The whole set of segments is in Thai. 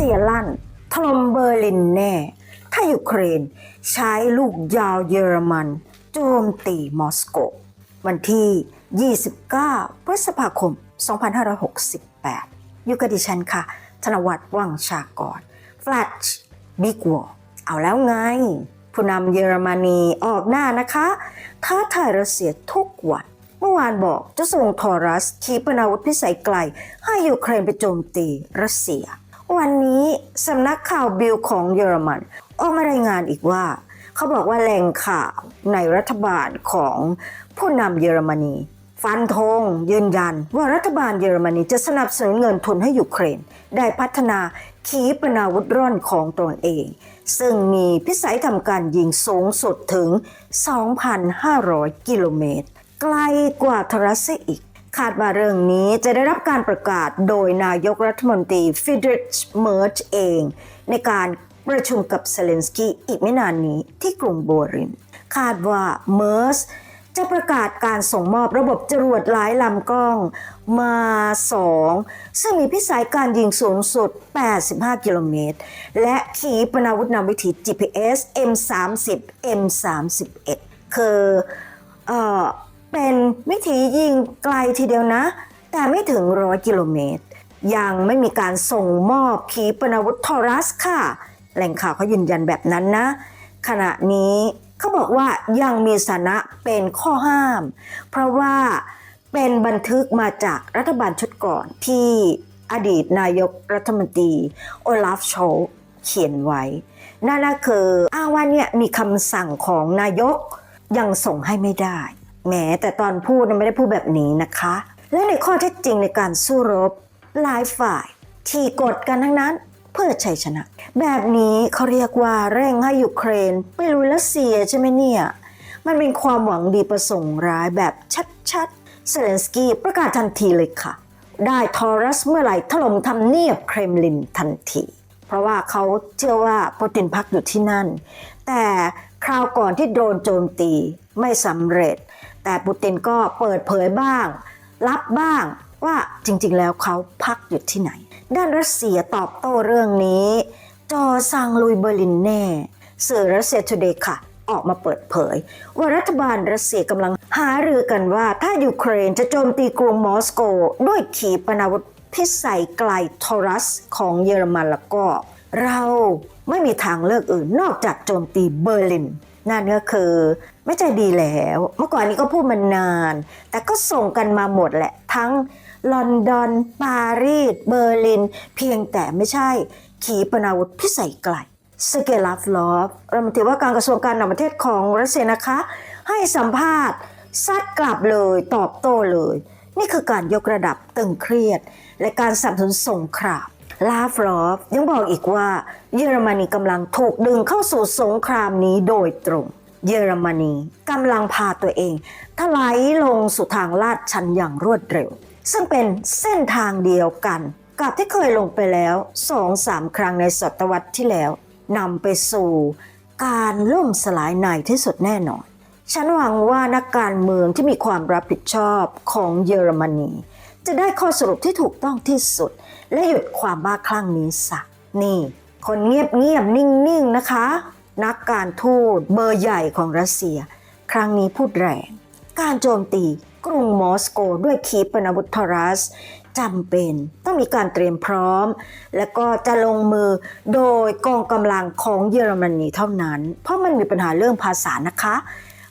เซียลั่นถล่มเบอร์ลินแน่ ถ้ายูเครนใช้ลูกยาวเยอรมัน โจมตีมอสโก วันที่ 29 พฤษภาคม 2568 อยู่กับดิฉันค่ะ ธนวัฒน์วังชากร Flash Big War เอาแล้วไง ผู้นำเยอรมนีออกหน้านะคะ ท้าทายรัสเซียทุกวันเมื่อวานบอกจะส่งทอรัสขีปนาวุธพิสัยไกล ให้ยูเครนไปโจมตีรัสเซีย วันนี้สำนักข่าวบิลของเยอรมันออกมารายงานอีกว่า เขาบอกว่าแหล่งข่าวในรัฐบาลของผู้นำเยอรมนี ฟันธงยืนยัน ว่ารัฐบาลเยอรมนีจะสนับสนุนเงินทุนให้ยูเครน ได้พัฒนาขีปนาวุธร่อนของตนเอง ซึ่งมีพิสัยทำการยิงสูงสุดถึง 2,500 กิโลเมตร ไกลกว่าทรัสเซียอีก คาดว่าเรื่องนี้จะได้รับการประกาศโดยนายกรัฐมนตรีฟิดริชเมิร์ชเอง ในการประชุมกับเซเลนสกี้อีกไม่นานนี้ที่กรุงโบริน คาดว่าเมิร์สจะประกาศการส่งมอบระบบจรวดหลายลำกล้องมา2ซึ่งมีพิสัยการยิงสูงสุด 85 กิโลเมตร และขีปนาวุธนำวิถี GPS M30 M31 คือเอ่อ เป็นวิธียิงไกลทีเดียวนะ แต่ไม่ถึง100กิโลเมตร ยังไม่มีการส่งมอบขีปนาวุธทอรัสค่ะ แหล่งข่าวเขายืนยันแบบนั้นนะ ขณะนี้เขาบอกว่ายังมีสถานะเป็นข้อห้าม เพราะว่าเป็นบันทึกมาจากรัฐบาลชุดก่อนที่อดีตนายกรัฐมนตรีโอลาฟโชเขียนไว้ นั่นก็คืออ้างว่าเนี่ยมีคำสั่งของนายกยังส่งให้ไม่ได้ แหมแต่ตอนพูดไม่ได้พูดแบบนี้นะคะ และในข้อเท็จจริงในการสู้รบหลายฝ่ายที่กดกันทั้งนั้นเพื่อชัยชนะ แบบนี้เขาเรียกว่าเร่งให้ยูเครนไปลุยรัสเซียใช่ไหมเนี่ย มันเป็นความหวังดีประสงค์ร้ายแบบชัดๆเซเลนสกี้ประกาศทันทีเลยค่ะ ได้ทอรัสเมื่อไหร่ถล่มทำเนียบเครมลินทันที เพราะว่าเขาเชื่อว่าปตินพักอยู่ที่นั่น แต่คราวก่อนที่โดนโจมตีไม่สำเร็จ แต่ปูตินก็เปิดเผยบ้าง รับบ้างว่าจริงๆ แล้วเขาพักอยู่ที่ไหน ด้านรัสเซียตอบโต้เรื่องนี้ จอซังลุยเบอร์ลินแน่สื่อรัสเซียทูเดย์ค่ะ ออกมาเปิดเผย ว่ารัฐบาลรัสเซียกำลังหารือกันว่า ถ้ายูเครนจะโจมตีกรุงมอสโก ด้วยขีปนาวุธพิสัยไกลทอรัสของเยอรมันแล้วก็ เราไม่มีทางเลือกอื่นนอกจากโจมตีเบอร์ลิน นั่นก็คือไม่ใจดีแล้ว เมื่อก่อนนี้ก็พูดมานาน แต่ก็ส่งกันมาหมดแหละ ทั้งลอนดอน ปารีส เบอร์ลิน เพียงแต่ไม่ใช่ ขีปนาวุธพิสัยไกลสเกลาฟลอฟรัฐมนตรีว่าการกระทรวงการต่างประเทศของรัสเซียนะคะ ให้สัมภาษณ์ซัดกลับเลยตอบโต้เลย นี่คือการยกระดับตึงเครียด และการสับสนุนสงคราม ลาฟรอฟยังบอกอีกว่า เยอรมนีกำลังถูกดึงเข้าสู่สงครามนี้โดยตรง เยอรมนีกำลังพาตัวเองถลายลงสู่ทางลาดชันอย่างรวดเร็ว ซึ่งเป็นเส้นทางเดียวกัน กับที่เคยลงไปแล้วสองสามครั้งในศตวรรษที่แล้วนำไปสู่การล่มสลายในที่สุดแน่นอน ฉันหวังว่านักการเมืองที่มีความรับผิดชอบของเยอรมนี จะได้ข้อสรุปที่ถูกต้องที่สุด และหยุดความบ้าคลั่งนี้สักนี่ คนเงียบเงียบนิ่งๆนะคะ นักการทูตเบอร์ใหญ่ของรัสเซีย ครั้งนี้พูดแรง การโจมตีกรุงมอสโกด้วยขีปนาวุธทอรัสจำเป็นต้องมีการเตรียมพร้อม และก็จะลงมือโดยกองกำลังของเยอรมนีเท่านั้น เพราะมันมีปัญหาเรื่องภาษานะคะ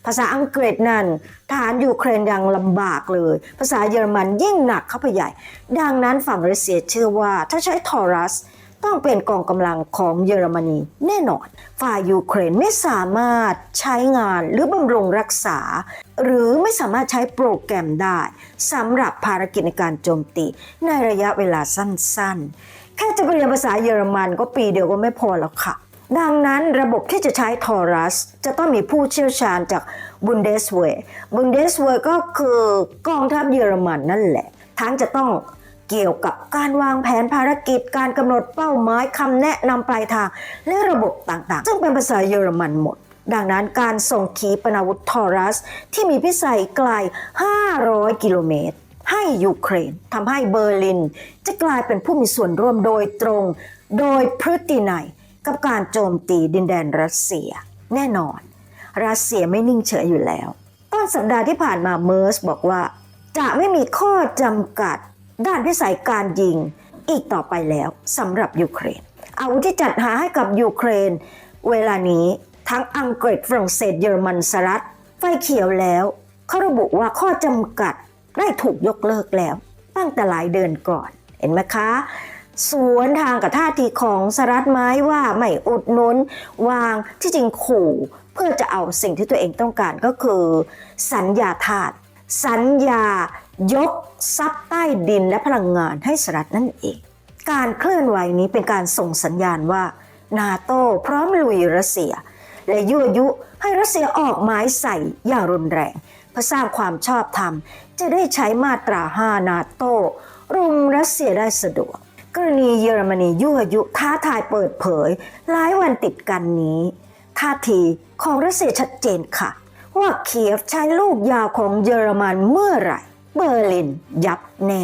ภาษาอังกฤษนั่นทหารยูเครนยังลำบากเลย ภาษาเยอรมันยิ่งหนักเข้าไปใหญ่ ดังนั้นฝั่งรัสเซียเชื่อว่าถ้าใช้ทอรัสต้องเป็นกองกำลังของเยอรมนีแน่นอน ฝ่ายยูเครนไม่สามารถใช้งานหรือบำรุงรักษา หรือไม่สามารถใช้โปรแกรมได้สำหรับภารกิจในการโจมตี ในระยะเวลาสั้นๆ แค่จะเรียนภาษาเยอรมันก็ปีเดียวก็ไม่พอแล้วค่ะ ดังนั้นระบบที่จะใช้ทอรัส จะต้องมีผู้เชี่ยวชาญจากบุนเดสเวย์บุนเดสเวย์ก็คือกองทัพเยอรมันนั่นแหละ ทั้งจะต้องเกี่ยวกับการวางแผนภารกิจ การกำหนดเป้าหมายคำแนะนำปลายทาง และระบบต่างๆ ซึ่งเป็นภาษาเยอรมันหมด ดังนั้นการส่งขีปนาวุธทอรัส ที่มีพิสัยไกล 500 กิโลเมตร ให้ยูเครนทำให้เบอร์ลิน จะกลายเป็นผู้มีส่วนร่วมโดยตรง โดยพฤตินัย กับการโจมตีดินแดนรัสเซีย แน่นอน รัสเซียไม่นิ่งเฉยอยู่แล้ว ต้นสัปดาห์ที่ผ่านมาเมอร์สบอกว่า จะไม่มีข้อจำกัด ด้านวิสัยการยิงอีกต่อไปแล้วสำหรับยูเครน อาวุธที่จัดหาให้กับยูเครน เวลานี้ทั้งอังกฤษฝรั่งเศสเยอรมันสหรัฐไฟเขียวแล้วเขาระบุว่าข้อจำกัดได้ถูกยกเลิกแล้ว ตั้งแต่หลายเดือนก่อน เห็นไหมคะ สวนทางกับท่าทีของสรัฐไม้ว่าไม่อุดนุนวางที่จริงขู่เพื่อจะเอาสิ่งที่ตัวเองต้องการก็คือ สัญญาทาสสัญญายกทรัพย์ใต้ดินและพลังงานให้สหรัฐนั่นเอง การเคลื่อนไหวนี้เป็นการส่งสัญญาณว่า นาโต้พร้อมลุยรัสเซีย และยั่วยุให้รัสเซียออกหมายใส่อย่างรุนแรง เพื่อสร้างความชอบธรรม จะได้ใช้มาตรา5นาโต้รุมรัสเซียได้สะดวก กรณีเยอรมนียั่วยุท้าทายเปิดเผยหลายวันติดกันนี้ท่าทีของรัสเซียชัดเจนค่ะ ว่าเคียฟใช้ลูกยาวของเยอรมันเมื่อไหร่ เบอร์ลินยับแน่